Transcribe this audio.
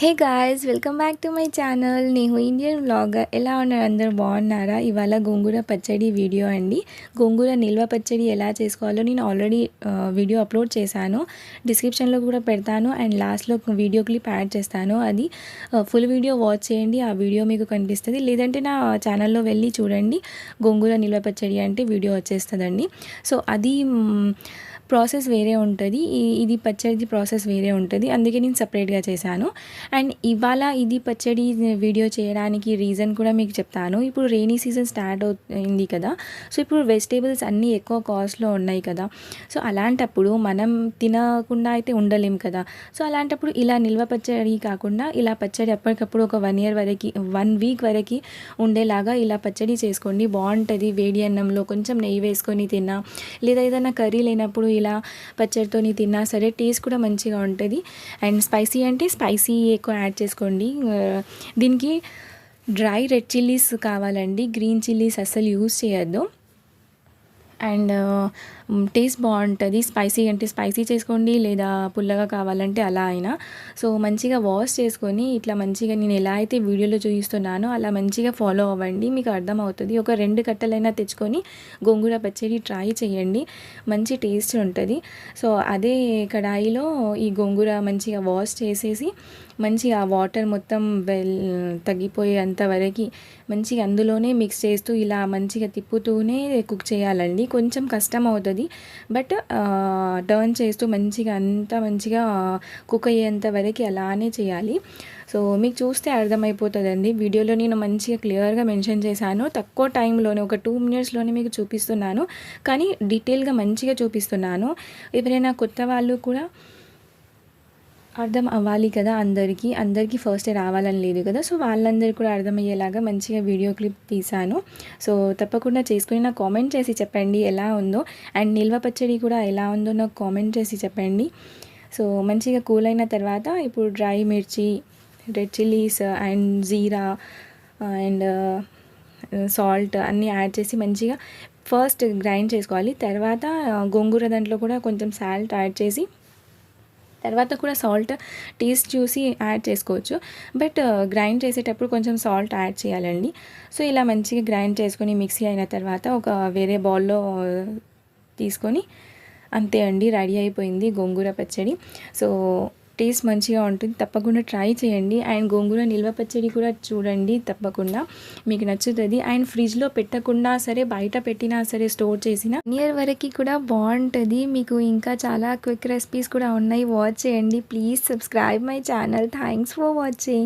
Hey guys welcome back to my channel నేను Indian vlogger ఎలా ఉన్నారు అందరు? బాగున్నారా? ఇవాళ గోంగూర పచ్చడి వీడియో అండి. గోంగూర నిల్వ పచ్చడి ఎలా చేసుకోవాలో నేను ఆల్రెడీ వీడియో అప్లోడ్ చేశాను. డిస్క్రిప్షన్లో కూడా పెడతాను అండ్ లాస్ట్లో వీడియో క్లిప్ యాడ్ చేస్తాను. అది ఫుల్ వీడియో వాచ్ చేయండి. ఆ వీడియో మీకు కనిపిస్తుంది. లేదంటే నా ఛానల్లో వెళ్ళి చూడండి. గోంగూర నిల్వ పచ్చడి అంటే వీడియో వచ్చేస్తుందండి. సో అది ప్రాసెస్ వేరే ఉంటుంది. ఇది పచ్చడి ప్రాసెస్ వేరే ఉంటుంది. అందుకే నేను సపరేట్గా చేశాను. అండ్ ఇవాళ ఇది పచ్చడి వీడియో చేయడానికి రీజన్ కూడా మీకు చెప్తాను. ఇప్పుడు రెయినీ సీజన్ స్టార్ట్ అవుతుంది కదా. సో ఇప్పుడు వెజిటేబుల్స్ అన్నీ ఎక్కువ కాస్ట్లో ఉన్నాయి కదా. సో అలాంటప్పుడు మనం తినకుండా అయితే ఉండలేం కదా. సో అలాంటప్పుడు ఇలా నిల్వ పచ్చడి కాకుండా ఇలా పచ్చడి ఎప్పటికప్పుడు ఒక వన్ ఇయర్ వరకు వన్ వీక్ వరకు ఉండేలాగా ఇలా పచ్చడి చేసుకోండి. బాగుంటుంది. వేడి అన్నంలో కొంచెం నెయ్యి వేసుకొని తిన్నా లేదా ఏదైనా కర్రీ లేనప్పుడు ఇలా పచ్చడితోని తిన్నా సరే టేస్ట్ కూడా మంచిగా ఉంటుంది. అండ్ స్పైసీ అంటే స్పైసీ ఎక్కువ యాడ్ చేసుకోండి. దీనికి డ్రై రెడ్ చిల్లీస్ కావాలండి. గ్రీన్ చిల్లీస్ అస్సలు యూజ్ చేయొద్దు. అండ్ టేస్ట్ బాగుంటుంది. స్పైసీ అంటే స్పైసీ చేసుకోండి లేదా పుల్లగా కావాలంటే అలా అయినా. సో మంచిగా వాష్ చేసుకొని ఇట్లా మంచిగా నేను ఎలా అయితే వీడియోలో చూపిస్తున్నానో అలా మంచిగా ఫాలో అవ్వండి. మీకు అర్థమవుతుంది. ఒక రెండు కట్టలైనా తెచ్చుకొని గోంగూర పచ్చడి ట్రై చేయండి. మంచి టేస్ట్ ఉంటుంది. సో అదే కడాయిలో ఈ గోంగూర మంచిగా వాష్ చేసేసి మంచిగా వాటర్ మొత్తం వెల్ తగ్గిపోయేంత వరకు మంచిగా అందులోనే మిక్స్ చేస్తూ ఇలా మంచిగా తిప్పుతూనే కుక్ చేయాలండి. కొంచెం కష్టం అవుతుంది. బట్ టర్న్ చేస్తూ మంచిగా అంత మంచిగా కుక్ అయ్యేంత వరకు అలానే చేయాలి. సో మీకు చూస్తే అర్థమైపోతుందండి. వీడియోలో నేను మంచిగా క్లియర్గా మెన్షన్ చేశాను. తక్కువ టైంలోనే ఒక టూ మినిట్స్లోనే మీకు చూపిస్తున్నాను. కానీ డీటెయిల్గా మంచిగా చూపిస్తున్నాను. ఎవరైనా కొత్త వాళ్ళు కూడా అర్థం అవ్వాలి కదా అందరికీ. అందరికీ ఫస్ట్ రావాలని లేదు కదా. సో వాళ్ళందరికీ కూడా అర్థమయ్యేలాగా మంచిగా వీడియో క్లిప్ తీశాను. సో తప్పకుండా చేసుకుని నాకు కామెంట్ చేసి చెప్పండి ఎలా ఉందో. అండ్ నిల్వ పచ్చడి కూడా ఎలా ఉందో నాకు కామెంట్ చేసి చెప్పండి. సో మంచిగా కూల్ అయిన తర్వాత ఇప్పుడు డ్రై మిర్చి రెడ్ చిల్లీస్ అండ్ జీరా uh, అండ్ సాల్ట్ uh, అన్నీ యాడ్ చేసి మంచిగా ఫస్ట్ గ్రైండ్ చేసుకోవాలి. తర్వాత uh, గోంగూర దాంట్లో కూడా కొంచెం సాల్ట్ యాడ్ చేసి తర్వాత కూడా సాల్ట్ టేస్ట్ చూసి యాడ్ చేసుకోవచ్చు. బట్ గ్రైండ్ uh, చేసేటప్పుడు కొంచెం సాల్ట్ యాడ్ చేయాలండి. సో ఇలా మంచిగా గ్రైండ్ చేసుకొని మిక్సీ అయిన తర్వాత ఒక వేరే బౌల్లో తీసుకొని అంతే అండి రెడీ అయిపోయింది గోంగూర పచ్చడి. సో టేస్ట్ మంచిగా ఉంటుంది. తప్పకుండా ట్రై చేయండి. అండ్ గోంగూర నిల్వ పచ్చడి కూడా చూడండి తప్పకుండా. మీకు నచ్చుతుంది. అండ్ ఫ్రిడ్జ్లో పెట్టకుండా సరే బయట పెట్టినా సరే స్టోర్ చేసిన నియర్ వరకు కూడా బాగుంటుంది. మీకు ఇంకా చాలా క్విక్ రెసిపీస్ కూడా ఉన్నాయి. వాచ్ చేయండి. Please subscribe my channel thanks for watching